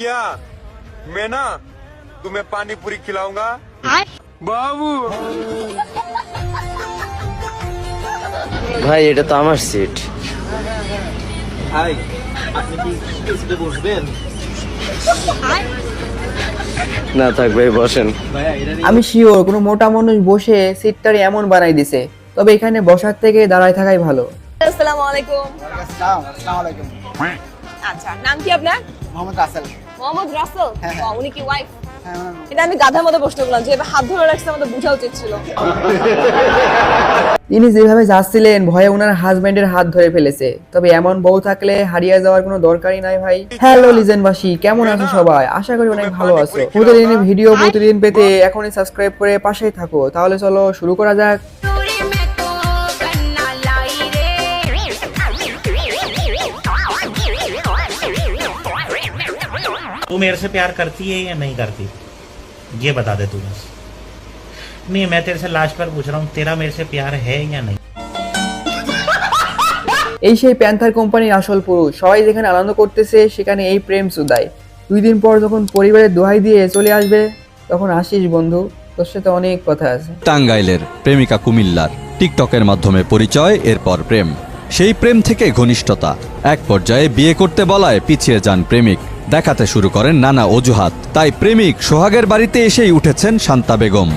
किया मैं ना तुम्हें पानी पूरी खिलाऊंगा बाबू ভাই এটা তো আমার সিট ভাই আপনি কি কিছুতে বসবেন না থাক ভাই বসেন ভাইয়া এটা নিয়ে আমি শিওর কোনো মোটা মানুষ বসে সিটটারে এমন বানাই দিছে তবে এখানে বসার থেকে দাঁড়ায় থাকাই ভালো আসসালামু আলাইকুম আসসালাম আসসালামু আলাইকুম আচ্ছা নাম কি আপনার মোহাম্মদ রাসেল। মোহাম্মদ রাসেল? হ্যাঁ, হ্যাঁ। উনি কি ওয়াইফ হ্যাঁ ওনার এটা আমি গাধার মতো প্রশ্ন করলাম যে হাত ধরে রাখছে আমাদের বোঝা উচিত ছিল। তিনি যেভাবে যাচ্ছিলেন ভয়ে ওনার হাজবেন্ডের হাত ধরে ফেলেছে। তবে এমন বউ থাকলে হারিয়ে যাওয়ার কোনো দরকারই নাই ভাই। হ্যালো লিজেনবাসী কেমন আছো সবাই? আশা করি অনেক ভালো আছো। প্রতিদিন ভিডিও প্রতিদিন পেতে এখনই সাবস্ক্রাইব করে পাশেই থাকো। তাহলে চলো শুরু করা যাক। मेरे से प्यार करती है या नहीं करती ये बता दे तू बस नहीं मैं तेरे से लास्ट पर पूछ रहा हूँ तेरा मेरे से प्यार है या नहीं এই সেই প্যান্থার কোম্পানির আসল পুরুষ সবাই যেখানে আনন্দ করতেছে সেখানে এই প্রেম সুদায় দুই দিন পর যখন পরিবারের দোহাই দিয়ে চলে আসবে তখন আসিস বন্ধু তোর সাথে অনেক কথা আছে টাঙ্গাইলের প্রেমিকা কুমিল্লার টিকটকের মাধ্যমে পরিচয় এরপর প্রেম সেই প্রেম থেকে ঘনিষ্ঠতা এক পর্যায়ে বিয়ে করতে বলায় পিছিয়ে যান প্রেমিক দেখাতে শুরু করেন নানা অজুহাত। তাই প্রেমিক সোহাগের বাড়িতে এসেই উঠেছেন শান্তা বেগম।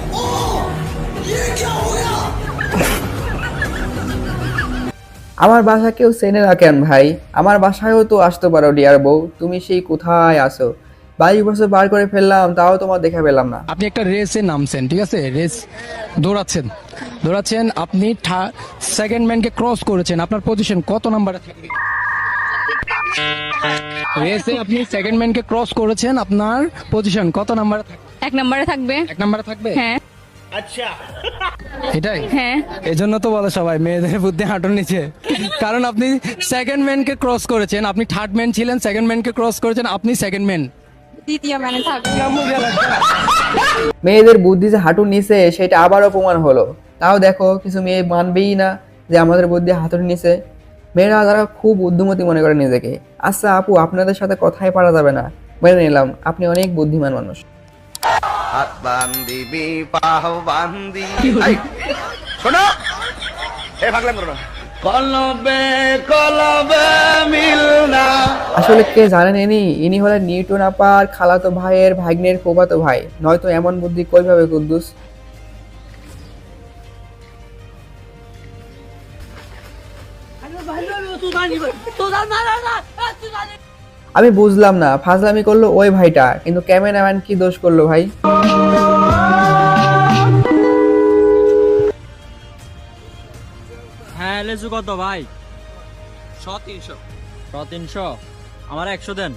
আমার বাসা কেউ চেনে না কেন ভাই? আমার বাসায়ও তো আসতে পারো ডিয়ার বউ। তুমি সেই কোথায় আসো বাইশ বছর বার করে ফেললাম তাও তোমার দেখা পেলাম না। আপনি একটা রেসে নামছেন ঠিক আছে? রেস দৌড়াচ্ছেন। দৌড়াচ্ছেন আপনি সেকেন্ড ম্যানকে ক্রস করেছেন। আপনার পজিশন কত নাম্বারে থাকবে? রেসে আপনি সেকেন্ড ম্যানকে ক্রস করেছেন আপনার পজিশন কত নাম্বারে এক নম্বরে থাকবে। এক নাম্বারে থাকবে? হ্যাঁ। এটাই? হ্যাঁ। এই জন্য তো বলে সবাই মেয়েদের বুদ্ধি হাঁটুর নিচে। কারণ আপনি সেকেন্ড ম্যানকে ক্রস করেছেন আপনি থার্ড ম্যান ছিলেন সেকেন্ড ম্যানকে ক্রস করেছেন আপনি সেকেন্ড ম্যান দ্বিতীয় মানে থাকবে মেয়েদের বুদ্ধি যে হাঁটুর নিচে সেটা আবারও প্রমাণ হলো। তাও দেখো কিছু মেয়ে মানবেই না যে আমাদের বুদ্ধি হাঁটুর নিচে। মেয়েরা যারা খুব বুদ্ধিমতী মনে করে নিজেকে। আচ্ছা আপু আপনাদের সাথে কথাই পারা যাবে না। মেনে নিলাম আপনি অনেক বুদ্ধিমান মানুষ। শোনো। এ ভাগলাম করো আসলে কে জানেন ইনি? ইনি হলেন নিউটন আপার খালাতো ভাইয়ের ভাগ্নের ফুফাতো ভাই। নয়তো এমন বুদ্ধি কইভাবে কুদ্দুস? আমি বুঝলাম না ফাজলামি করল ওই ভাইটা কিন্তু ক্যামেরাম্যান কি দোষ করল ভাই? হ্যাঁ লেজু কত ভাই? শ তিনশো। শ তিনশো? আমার একশো দেন।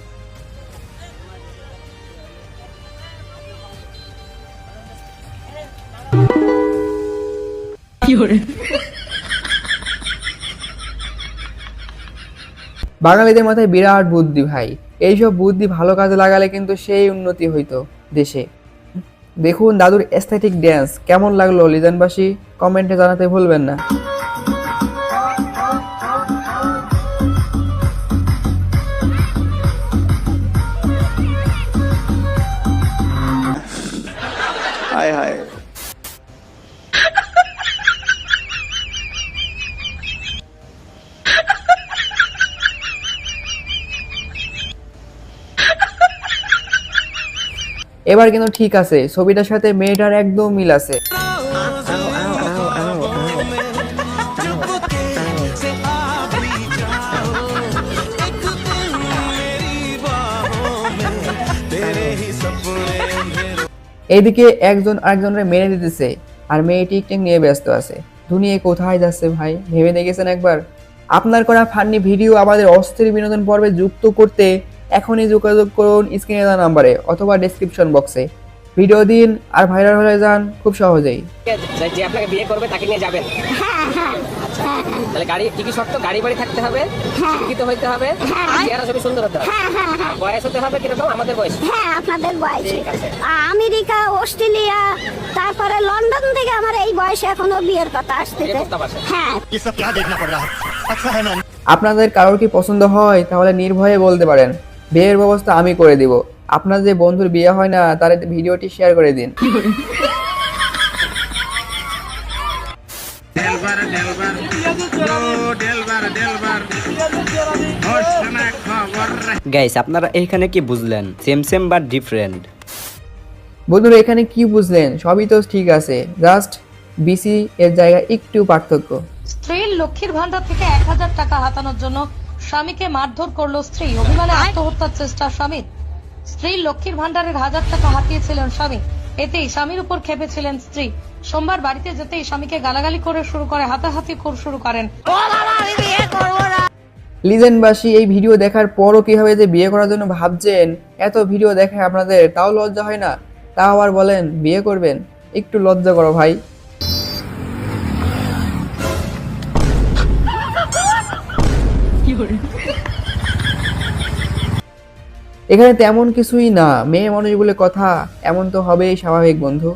বাঙালিদের মাথায় বিরাট বুদ্ধি ভাই। এইসব বুদ্ধি ভালো কাজে লাগালে কিন্তু সেই উন্নতি হইতো দেশে। দেখুন দাদুর এস্থেটিক ড্যান্স কেমন লাগল লিজানবাসী? কমেন্টে জানাতে ভুলবেন না। হায় হায়। এবার কিন্তু ঠিক আছে, ছবিটার সাথে মেয়েটার একদম মিল আছে। এইদিকে একজন আরেকজনের মেরে দিতেছে, আর মেয়ে টিকটিক নিয়ে ব্যস্ত আছে। দুনিয়া কোথায় যাচ্ছে ভাই? ভেবে দেখেছেন একবার? আপনার করা ফান্নি ভিডিও আমাদের অস্থির বিনোদন পর্বে যুক্ত করতে এখনই যোগাযোগ করুন স্ক্রিনে দেওয়া নাম্বারে অথবা ডেসক্রিপশন বক্সে ভিডিও দিন আর ভাইরাল হয়ে যান খুব সহজেই। যে আপনাকে বিয়ে করবে তাকে নিয়ে যাবেন। তাহলে গাড়ি কি কি শর্ত গাড়ি বাড়ি থাকতে হবে শিক্ষিত হইতে হবে চেহারা ছবি সুন্দর হতে হবে। বয়স হতে হবে কীরকম? আমাদের বয়স। হ্যাঁ আপনাদের বয়সে। ঠিক আছে। আমেরিকা অস্ট্রেলিয়া তারপরে লন্ডন থেকে আমার এই বয়সে এখনও বিয়ের কথা আসতেছে বিয়ে প্রস্তাব আসে হ্যাঁ। আপনাদের কারোর কি পছন্দ হয় তাহলে নির্ভয়ে বলতে পারেন। বিয়ের ব্যবস্থা আমি করে দিব। আপনার যে বন্ধুর বিয়ে হয় না তার ভিডিওটি শেয়ার করে দিন। গাইস আপনারা এইখানে কি বুঝলেন? সেম সেম বাট ডিফারেন্ট বন্ধুরা এখানে কি বুঝলেন? সবই তো ঠিক আছে। জাস্ট বিসি এর জায়গায় একটু পার্থক্য। স্ত্রীর লক্ষ্মীর ভান্ডার থেকে এক হাজার টাকা হাতানোর জন্য স্বামীকে মারধর করল স্ত্রী। অভিমানে আত্মহত্যার চেষ্টা স্বামীর। স্ত্রীর লক্ষ্মীর ভান্ডারের হাজার টাকা হাতিয়েছিলেন স্বামী। এতেই স্বামীর উপর খেপেছিলেন স্ত্রী। সোমবার বাড়িতে যেতেই স্বামীকে গালাগালি করে শুরু করে হাতাহাতি করে শুরু করেন। লিজেন্ডবাসী এই ভিডিও দেখার পরও কীভাবে যে বিয়ে করার জন্য ভাবছেন এত ভিডিও দেখে আপনাদের তাও লজ্জা হয় না? তাও আবার বলেন বিয়ে করবেন? একটু লজ্জা করো ভাই। এখানে তেমন কিছুই না। মেয়ে মানুষ বলে কথা এমন তো হবেই স্বাভাবিক বন্ধু।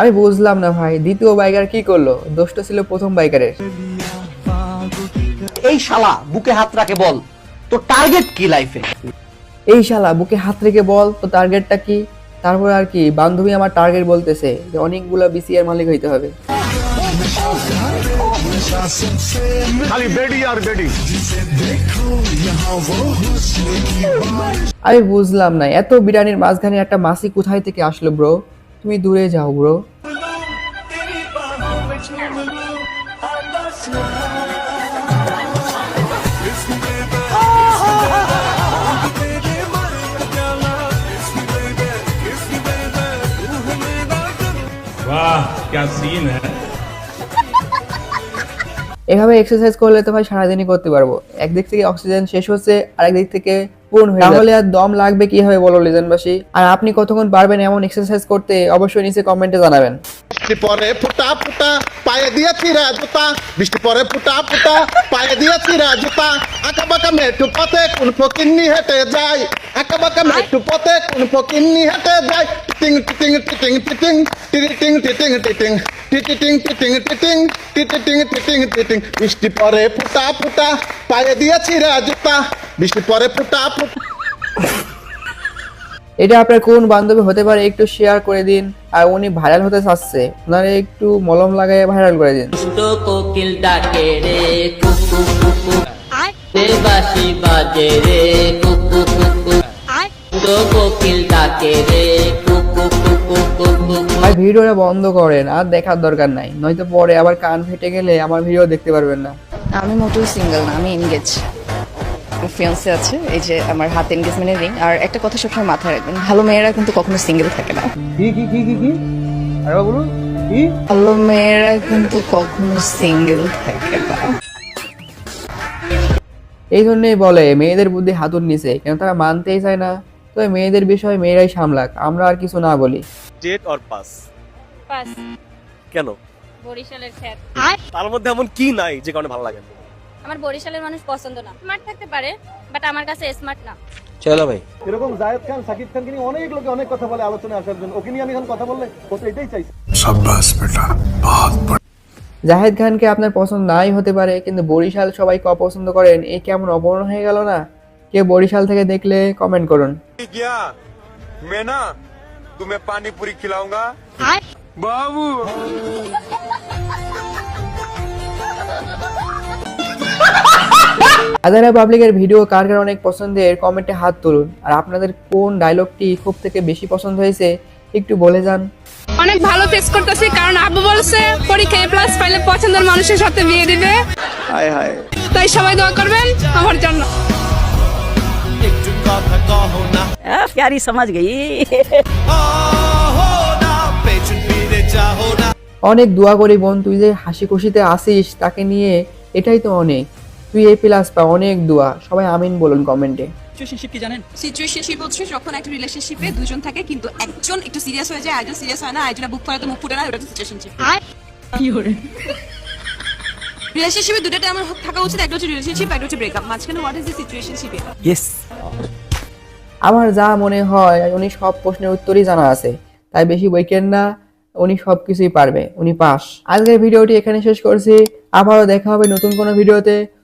আমি বুঝলাম না ভাই দ্বিতীয় বাইকার কি করল? দোষটা ছিল প্রথম বাইকারের। এই শালা বুকে হাত রাখে বল তো টার্গেট কি লাইফে এই শালা বুকে হাত রেখে বল তো টার্গেটটা কি? তারপর আর কি বান্ধবী আমার টার্গেট বলতেছে যে অনেকগুলো বিসিআর মালিক হইতে হবে। আমি বুঝলাম না এত বিরিয়ানির মাঝখানে একটা মাসি কোথায় থেকে আসলো ব্রো তুমি দূরে যাও ব্রো वाह क्या सीन है এভাবে এক্সারসাইজ করলে তো ভাই সারাদিনই করতে পারবো একদিক থেকে অক্সিজেন শেষ হচ্ছে আর একদিক থেকে পূর্ণ হয়ে তাহলে আর দম লাগবে কি হবে বলো লেজেন্ডবাসী আর আপনি কতক্ষণ পারবেন এমন এক্সারসাইজ করতে অবশ্যই নিচে কমেন্টে জানাবেন বৃষ্টি পরে ফুটা ফুটা পায়ে দিয়েছি চিরা বৃষ্টি পরে ফুটা ফুটা পায়ে দিয়েছি চিরা জুতা আঁকা বাঁকা মেটু পথে কোন ফকিন্নি হেঁটে যায় আঁকা বাঁকা মেটু পথে কোন ফকিন্নি হেঁটে যায় টিং টিং টিং টিং টিং টিং টিং টিং টিটিং টিটিং বৃষ্টি পরে ফুটা ফুটা পায়ে দিয়েছি চিরা বৃষ্টি পরে ফুটা এটা আপনার কোন বান্ধবী হতে পারে একটু শেয়ার করে দিন আর উনি ভাইরাল হতে চাচ্ছে ওনারে একটু মলম লাগাই ভাইরাল করে দিন। কোকিল ডাকে রে? কুকু কুকু বাসি বাজে রে কুকু কুকু কোকিল ডাকে রে? কুকু কুকু কুকু ভাই ভিডিওটা বন্ধ করেন আর দেখার দরকার নাই। নয়তো পরে আবার কান ফেটে গেলে আমার ভিডিও দেখতে পারবেন না। আমি মোটেও সিঙ্গেল না আমি এনগেজ ফিয়ান্সে আছে এই যে আমার হাতে এনগেজমেন্টের রিং আর একটা কথা সবসময় মাথায় রাখবেন ভালো মেয়েরা কিন্তু কখনো সিঙ্গেল থাকে না। কি কি কি কি কি? আরে বলুন কি? ভালো মেয়েরা কিন্তু কখনো সিঙ্গেল থাকে না। এই জন্যই বলে মেয়েদের বুদ্ধি হাতুর নিচে কেন তারা মানতেই চায় না? তো মেয়েদের বিষয় মেয়েরাই সামলাক আমরা আর কিছু না বলি। জেট और পাস পাস কেন? বরিশালের খ্যাত। তার মধ্যে এমন কি নাই যে কারণে ভালো লাগে আমার বরিশালের মানুষ পছন্দ না। স্মার্ট থাকতে পারে বাট আমার কাছে স্মার্ট না। চলো ভাই। এরকম জায়েদ খান সাকিব খান নিয়ে অনেক লোকে অনেক কথা বলে আলোচনায় আসার জন্য ওকে নিয়ে আমি এখন কথা বললে ও তো এটাই চাইছে। সাব্বাস বেটা বহুত জাহেদ খানকে আপনার পছন্দ নাই হতে পারে কিন্তু বরিশাল সবাইকে অপছন্দ করেন এ কেমন অপমান হয়ে গেল না? কে বরিশাল থেকে দেখলে কমেন্ট করুন। গিয়া? মেনা তুমি পানি পুরি খিলাউঙ্গা বাবু! আদারা পাবলিকের ভিডিও কার কার অনেক পছন্দের কমেন্টে হাত তুলুন। আর আপনাদের কোন ডায়লগটি খুব থেকে বেশি পছন্দ হয়েছে একটু বলে যান। অনেক ভালো ফেস করতেছি কারণ আব্বু বলছে পরীক্ষায় প্লাস পাইলে পছন্দের মানুষের সাথে বিয়ে দিবে। হায় হায়। তাই সবাই দোয়া করবেন আমার জন্য। একটু কথা কহো না। প্যারি সমাজ গই। অনেক দোয়া করি বোন তুই যে হাসি খুশিতে আসিস তাকে নিয়ে এটাই তো অনেক। তুই এই প্লাস পা অনেক দোয়া। সবাই আমিন বলুন কমেন্টে। সিচুয়েশনশিপ কি জানেন? সিচুয়েশনশিপ হচ্ছে যখন একটা রিলেশনশিপে দুজন থাকে কিন্তু একজন একটু সিরিয়াস হয়ে যায় আরেকজন সিরিয়াস হয় না আরেকজন বুক ফাড়াতে মুখ ফুটে না ওটা সিচুয়েশনশিপ কি করে রিলেশনশিপে দুটোতে আমার থাকা উচিত একটা হচ্ছে রিলেশনশিপ একটা হচ্ছে ব্রেকআপ মাঝখানে হোয়াট ইজ দ্য সিচুয়েশনশিপে ইয়েস আমার যা মনে হয় উনি সব প্রশ্নের উত্তরই জানা আছে। তাই বেশি বইকেন না উনি সবকিছুই পারবে উনি পাস। আজকের ভিডিওটি এখানে শেষ করছি। আবারও দেখা হবে নতুন কোনো ভিডিওতে।